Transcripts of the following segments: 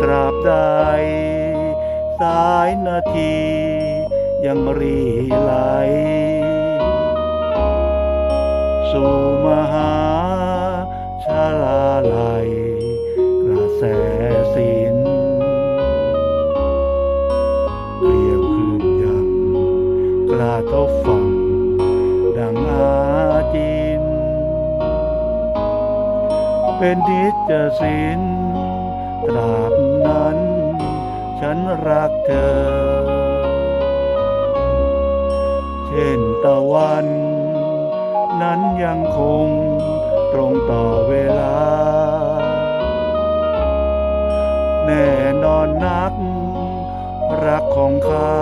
ตราบใด สายนาทียังรีไหล สู่มหาชาลาลัยกระแสสินเกลียวคืนยังกล้าทบฟังดังอาจิน เป็นนิจสิน ตราบนั้น ฉันรักเธอ เช่นตะวัน นั้นยังคงตรงต่อเวลา แน่นอนนัก รักของข้า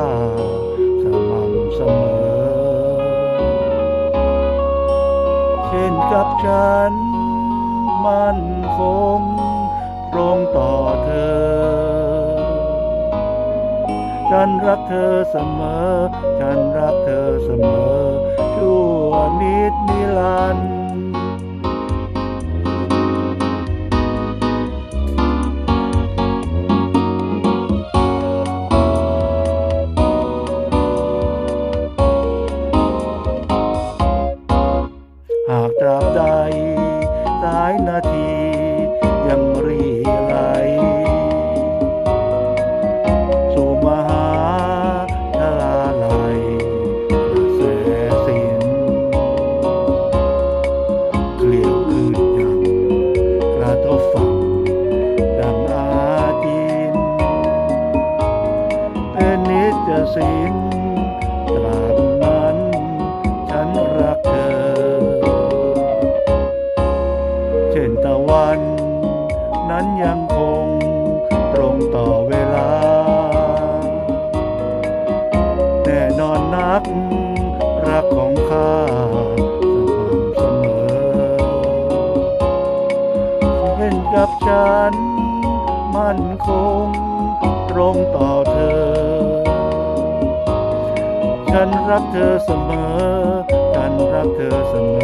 สม่ำเสมอ เช่นกับฉันมั่นคง ตรงต่อเธอ ฉันรักเธอเสมอ ฉันรักเธอเสมอ ชั่วนิดนิรันดร์หากตราบใดสายนาที เป็นนิจสินตราบนั้นฉันรักเธอ เช่นตะวัน นั้นยังคงตรงต่อเวลา แน่นอนนักรักของข้าสม่ำเสมอเช่นกับฉัน มั่นคงตรงต่อเธอ ฉันรักเธอเสมอ ฉันรักเธอเสมอ